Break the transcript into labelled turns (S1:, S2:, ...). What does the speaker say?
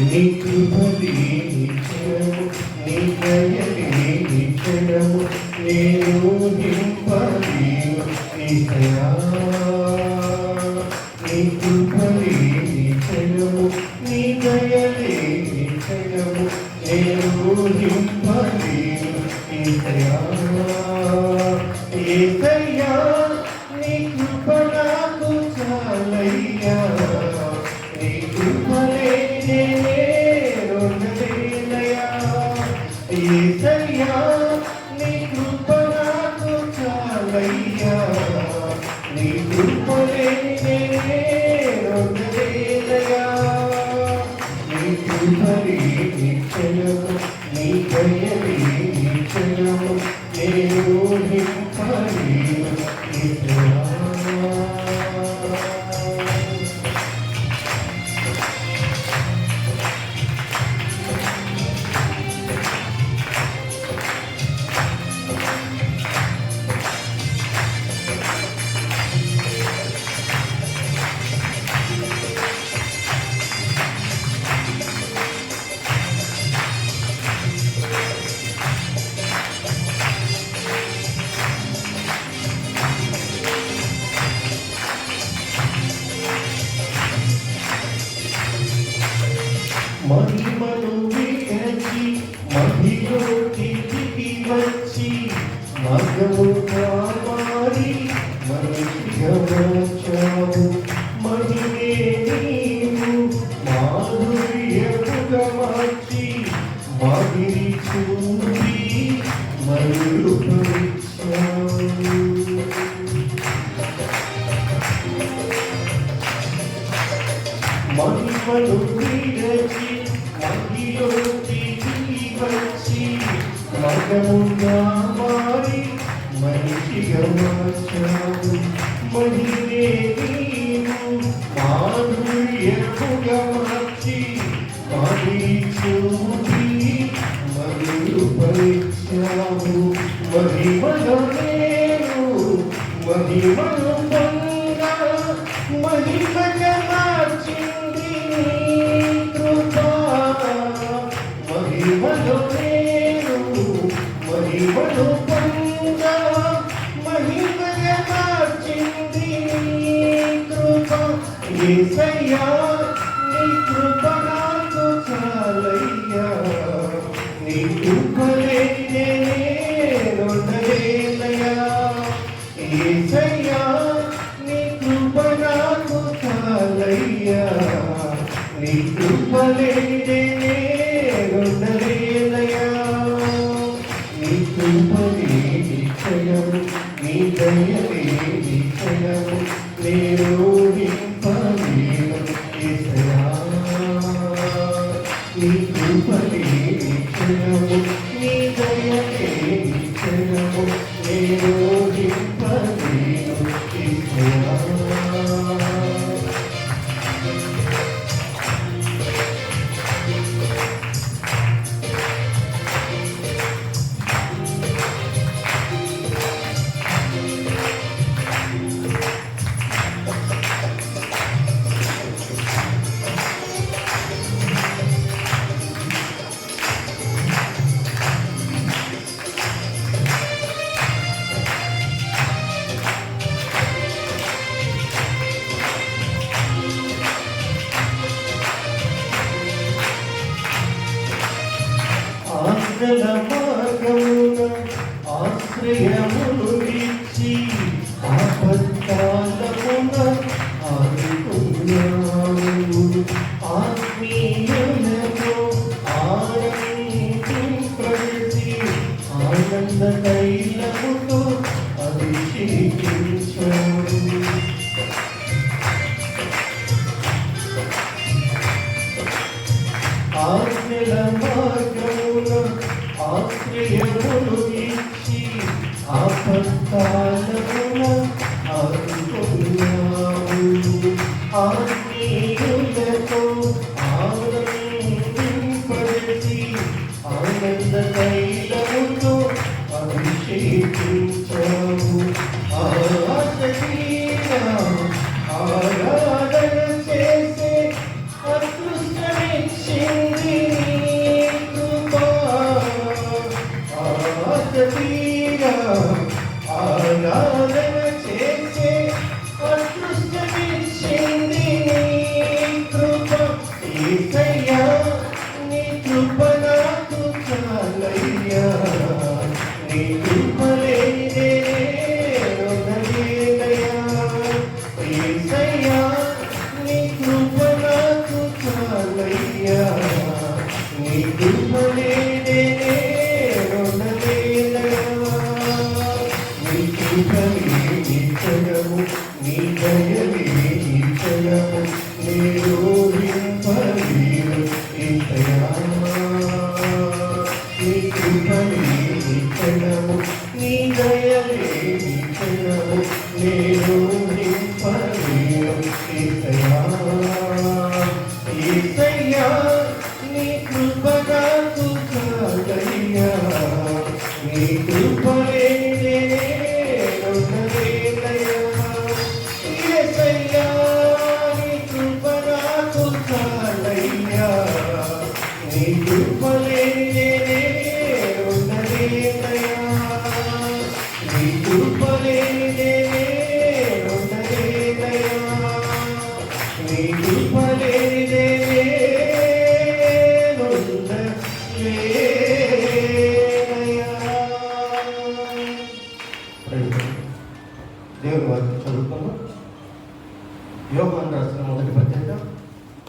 S1: నీ కృపలి నిత్యము నీ దయలి నిత్యము నేను నిత్యా ఏసయ్యా నీ కృప నాకు చాలయ్యా. నీ కృపలే నేనుండలేనయ్యా నీ కృపలే నిత్యము నీ దయలే మహిమను విరచి మహిలోకి దిగి వచ్చి మగముగా మారి మనిషిగా మహిమే నీవు మాధుర్యముగా మార్చి మగిరి మహిమను మహిలోకి దిగి వచ్చి మగముగా మారి మనిషిగా వచ్చావు మహిమే నీవు మాధుర్యముగా మార్చి మగిరి చూపి మరుపరిచావు మహిమను నేను మహిమను యేసయ్యా నీ కృప నాకు చాలయ్యా. నీ కృపలే నేనుండలేనయ్యా యేసయ్యా నీ కృప నాకు చాలయ్యా. నీ కృపలే నేనుండలేనయ్యా నీ కృపలే నిశ్చయము నీ దయలే నిశ్చయము నేను Hallelujah. ఆశ్రయ మార్గమున ఆశ్రయమును ఇచ్చి ఆపత్కాలమున ఆదుకున్నావు ఆత్మీయులతో ప్రతి ఆనంద తైలముతో అభిషేకించాడు. ఆజ్ఞల ఆపత్కాలమున ఆదుకున్నావు. Hallelujah. నిత్యము, నీ దయలే నిత్యము,